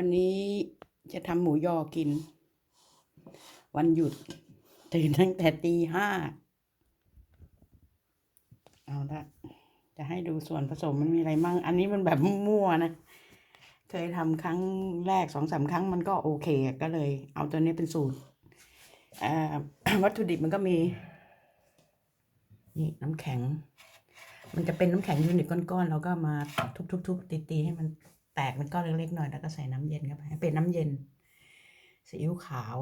วันนี้จะทำหมูยอกิน วันหยุด ตื่นตั้งแต่ตีห้า เอาละจะให้ดูส่วนผสมมันมีอะไรมั่ง อันนี้มันแบบมั่วนะ เคยทำครั้งแรกสองสามครั้งมันก็โอเคก็เลย เอาตัวนี้เป็นสูตรวัตถุดิบมันก็มี นี่น้ำแข็ง มันจะเป็นน้ำแข็งยูนิตก้อนๆแล้วก็มาทุบๆๆตีๆให้มัน แตกเป็นก้อนเล็กๆหน่อยแล้วก็ใส่น้ำเย็นเข้าไปเป็นน้ำเย็นซีอิ๊วขาว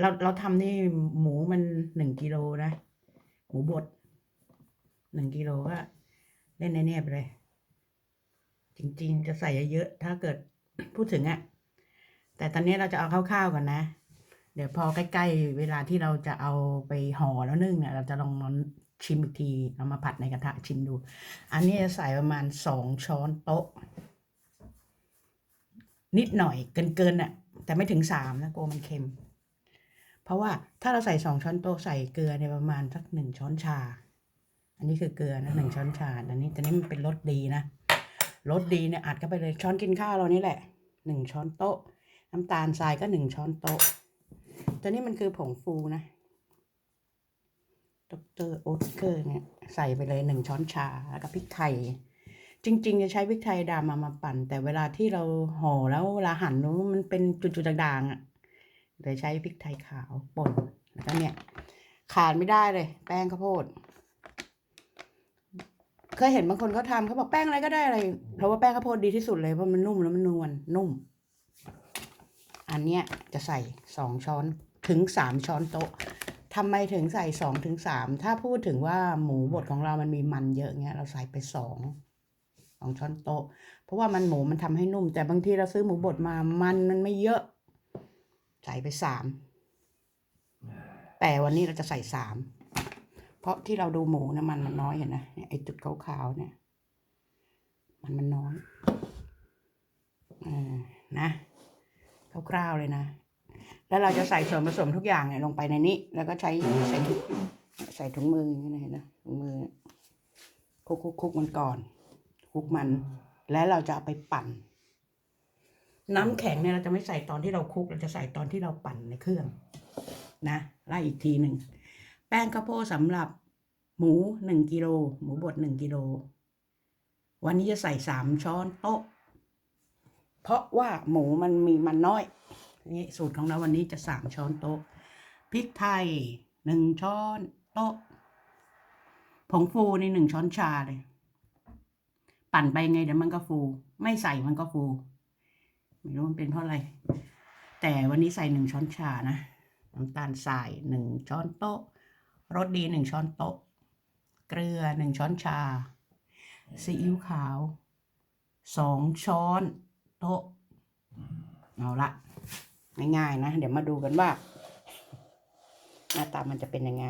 เราเราทำนี่หมูมันหนึ่งกิโลนะหมูบดหนึ่งกิโลก็เล่นในเนี่ยไปเลย จริงๆจะใส่เยอะๆถ้าเกิดพูดถึงอะแต่ตอนนี้เราจะเอาคร่าวๆก่อนนะ เดี๋ยวพอใกล้ๆเวลาที่เราจะเอาไปห่อแล้วนึ่งเนี่ยเราจะลองมา ชิมอีกที เอามาผัดในกระทะชิมดู อันนี้จะใส่ประมาณสองช้อนโต๊ะ นิดหน่อยเกินๆน่ะแต่ไม่ถึงสามนะกลัวมันเค็ม เพราะว่าถ้าเราใส่สองช้อนโต๊ะใส่เกลือในประมาณสักหนึ่งช้อนชา อันนี้คือเกลือนะหนึ่งช้อนชา อันนี้แต่นี้มันเป็นรสดีนะรสดีเนี่ยอัดเข้าไปเลยช้อนกินข้าวเรานี่แหละหนึ่งช้อนโต๊ะ น้ำตาลทรายก็หนึ่งช้อนโต๊ะตัวนี้มันคือผงฟูนะ ดรโอ๊ตเกอร์เนี่ยใส่ไปเลยหนึ่งช้อนชาแล้วก็พริกไทย จริง ๆ จะใช้พริกไทยดำมามาปั่น แต่เวลาที่เราห่อแล้วเวลาหั่นนู้มันเป็นจุดๆด่างๆอะเลยใช้พริกไทยขาวป่นแล้วก็เนี่ย ขาดไม่ได้เลย แป้งข้าวโพดเคยเห็นบางคนเขาทำเขาบอกแป้งอะไรก็ได้อะไรเพราะว่าแป้งข้าวโพดดีที่สุดเลยเพราะมันนุ่มแล้วมันนวลนุ่ม อันเนี้ยจะใส่สองช้อนถึงสามช้อนโต๊ะ ทำไมถึงใส่สองถึงสามถ้าพูดถึงว่าหมูบดของเรามันมีมันเยอะเงี้ยเราใส่ไปสองสองช้อนโต๊ะ เพราะว่ามันหมูมันทำให้นุ่ม แต่บางทีเราซื้อหมูบดมามันมันไม่เยอะ ใส่ไปสามแต่วันนี้เราจะใส่สามเพราะที่เราดูหมูนะมันมันน้อยเห็นนะเนี่ยไอจุดขาวๆเนี่ย มันมันน้อยอ่านะคร่าวๆเลยนะ แล้วเราจะใส่ส่วนผสมทุกอย่างเนี่ยลงไปในนี้ แล้วก็ใช้ใส่ถุงใส่ถุงมือนี่นะเห็นนะถุงมือคลุกคลุกคุกมันก่อนคลุกมัน แล้วเราจะเอาไปปั่น น้ำแข็งเนี่ยเราจะไม่ใส่ตอนที่เราคลุก เราจะใส่ตอนที่เราปั่นในเครื่อง นะไล่อีกทีหนึ่งแป้งข้าวโพดสำหรับหมูหนึ่งกิโลหมูบดหนึ่งกิโลวันนี้จะใส่สามช้อนโต๊ะ เพราะว่าหมูมันมีมันน้อย นี่สูตรของเราวันนี้จะสามช้อนโต๊ะพริกไทยหนึ่งช้อนโต๊ะผงฟูในหนึ่งช้อนชาเลย ปั่นไปไงเดี๋ยวมันก็ฟู ไม่ใส่มันก็ฟูไม่รู้มันเป็นเพราะอะไร แต่วันนี้ใส่หนึ่งช้อนชานะน้ำตาลทรายหนึ่งช้อนโต๊ะรสดีหนึ่งช้อนโต๊ะ เกลือหนึ่งช้อนชาซีอิ๊วขาวสองช้อนโต๊ะเอาละ ง่ายๆนะ เดี๋ยวมาดูกันว่า หน้าตามันจะเป็นยังไง